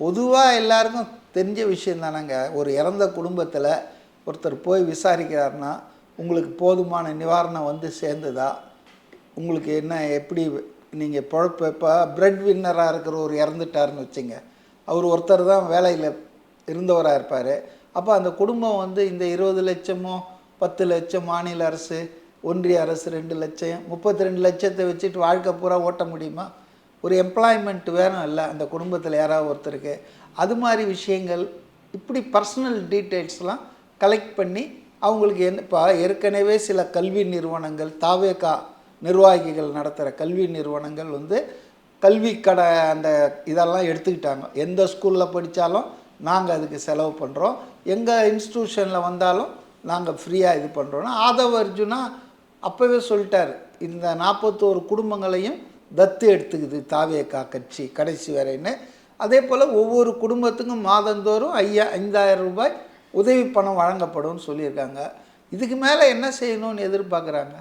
பொதுவாக எல்லாருக்கும் தெரிஞ்ச விஷயம் தானேங்க. ஒரு இறந்த குடும்பத்தில் ஒருத்தர் போய் விசாரிக்கிறாருன்னா உங்களுக்கு போதுமான நிவாரணம் வந்து சேர்ந்ததா? உங்களுக்கு என்ன எப்படி நீங்கள் பொழப்பு இப்போ பிரெட் வின்னராக இருக்கிற ஒரு இறந்துட்டாருன்னு வச்சுங்க. அவர் ஒருத்தர் தான் வேலையில் இருந்தவராக இருப்பார். அப்போ அந்த குடும்பம் வந்து இந்த இருபது லட்சமோ பத்து லட்சம் மாநில அரசு ஒன்றிய அரசு ரெண்டு லட்சம் முப்பத்தி ரெண்டு லட்சத்தை வச்சுட்டு வாழ்க்கை பூரா ஓட்ட முடியுமா? ஒரு எம்ப்ளாய்மெண்ட் வேணும் இல்லை அந்த குடும்பத்தில் யாராவது ஒருத்தருக்கு. அது மாதிரி விஷயங்கள் இப்படி பர்சனல் டீட்டெயில்ஸ்லாம் கலெக்ட் பண்ணி அவங்களுக்கு என்ன இப்போ ஏற்கனவே சில கல்வி நிறுவனங்கள் தாவேகா நிர்வாகிகள் நடத்துகிற கல்வி நிறுவனங்கள் வந்து கல்வி கடை அந்த இதெல்லாம் எடுத்துக்கிட்டாங்க. எந்த ஸ்கூலில் படித்தாலும் நாங்கள் அதுக்கு செலவு பண்ணுறோம் எங்கள் இன்ஸ்டியூஷனில் வந்தாலும் நாங்கள் ஃப்ரீயாக இது பண்ணுறோன்னா ஆதவ அர்ஜுனா அப்போவே சொல்லிட்டார். இந்த நாற்பத்தோரு குடும்பங்களையும் தத்து எடுத்துக்குது தாவேக்கா கட்சி கடைசி வரைன்னு. அதே போல் ஒவ்வொரு குடும்பத்துக்கும் மாதந்தோறும் ஐயா ஐந்தாயிரம் ரூபாய் உதவி பணம் வழங்கப்படும்னு சொல்லியிருக்காங்க. இதுக்கு மேலே என்ன செய்யணும்னு எதிர்பார்க்குறாங்க?